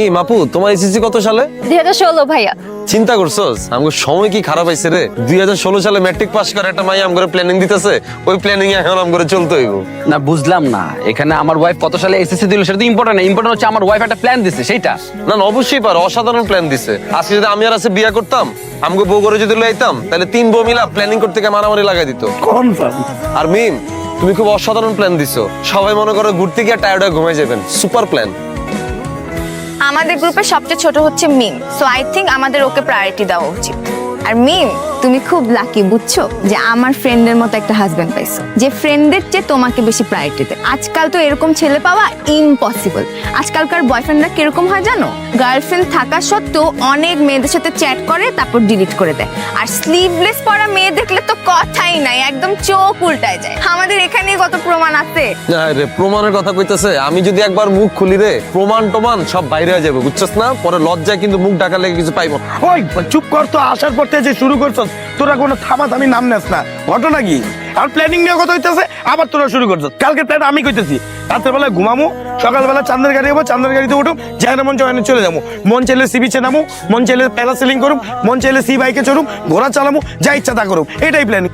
এই মাপু তোমার এসএসসি কত সালে? ভাইয়া। চিন্তা করছোস? সময় কি খারাপ হয়েছে রে? দুই সালে ম্যাট্রিক পাস করে একটা মাই আমগরে প্ল্যানিং দিতেছে। ওই প্ল্যানিং এখন আমগরে চলতে হইব। না বুঝলাম না। এখানে আমার ওয়াইফ কত সালে এসএসসি দিল সেটা তো ইম্পর্টেন্ট না। ইম্পর্টেন্ট হচ্ছে আমার ওয়াইফ একটা প্ল্যান দিছে সেইটা। না না, অবশ্যই পারো। অসাধারণ প্ল্যান দিছে। আজকে যদি আমি আর আছে বিয়া করতাম আমাকে বউ করে যদি লইতাম তাহলে তিন বউ মিলা প্ল্যানিং করতে গিয়ে মারামারি লাগাই দিত। কনফার্ম আর মিম তুমি খুব অসাধারণ প্ল্যান দিছো। সবাই মনে করো ঘুরতে গিয়ে টায়ার্ড হয়ে ঘুমাই যাবেন। সুপার প্ল্যান আমাদের গ্রুপে সবচেয়ে ছোট হচ্ছে মিম। সো আই থিঙ্ক আমাদের ওকে প্রায়োরিটি দেওয়া উচিত। আর মিম, তুমি খুব লাকি বুঝছ? যে আমার ফ্রেন্ডের মতো একটা হাজব্যান্ড পাইছো। যে ফ্রেন্ডের চেয়ে তোমাকে বেশি প্রায়োরিটি দেয়। আজকাল তো এরকম ছেলে পাওয়া ইম্পসিবল আজকালকার বয়ফ্রেন্ডরা কীরকম হয় জানো? গার্লফ্রেন্ড থাকা সত্ত্বেও অনেক মেয়েদের সাথে চ্যাট করে তারপর ডিলিট করে দেয়। আর স্লিভলেস পরা মেয়ে দেখলে তো কথাই নাই একদম চোখ উল্টায় যায়। আমাদের এখানেই কত প্রমাণ আছে? না রে প্রমাণের কথা কইতেছে। আমি যদি একবার মুখ খুলি রে প্রমাণ টমান সব বাইরে হয়ে যাবে বুঝছস না? পরে লজ্জায় কিন্তু মুখ ঢাকা লেগে কিছু পাইবো ওই চুপ কর তো আসার পর থেকে যে শুরু করছস তোরা কোনো থামা থামি নাম নেস না। ঘটনা কি? আর প্ল্যানিং নিয়ে কথা হইতেছে, আবার তোরা শুরু করছ। কালকে প্ল্যান আমি কইতেছি রাতের বেলা ঘুমামো, সকালবেলা চান্দের গাড়ি হব চান্দের গাড়িতে উঠুম যেখানে মন চাই চলে যাব। মন চাইলে সি বিচে নামো, মন চাইলে প্যারাসেলিং করুম, মন চাইলে সি বাইকে চড়ুম, ঘোড়া চালামো, যা ইচ্ছা তা করুম। এটাই প্ল্যানিং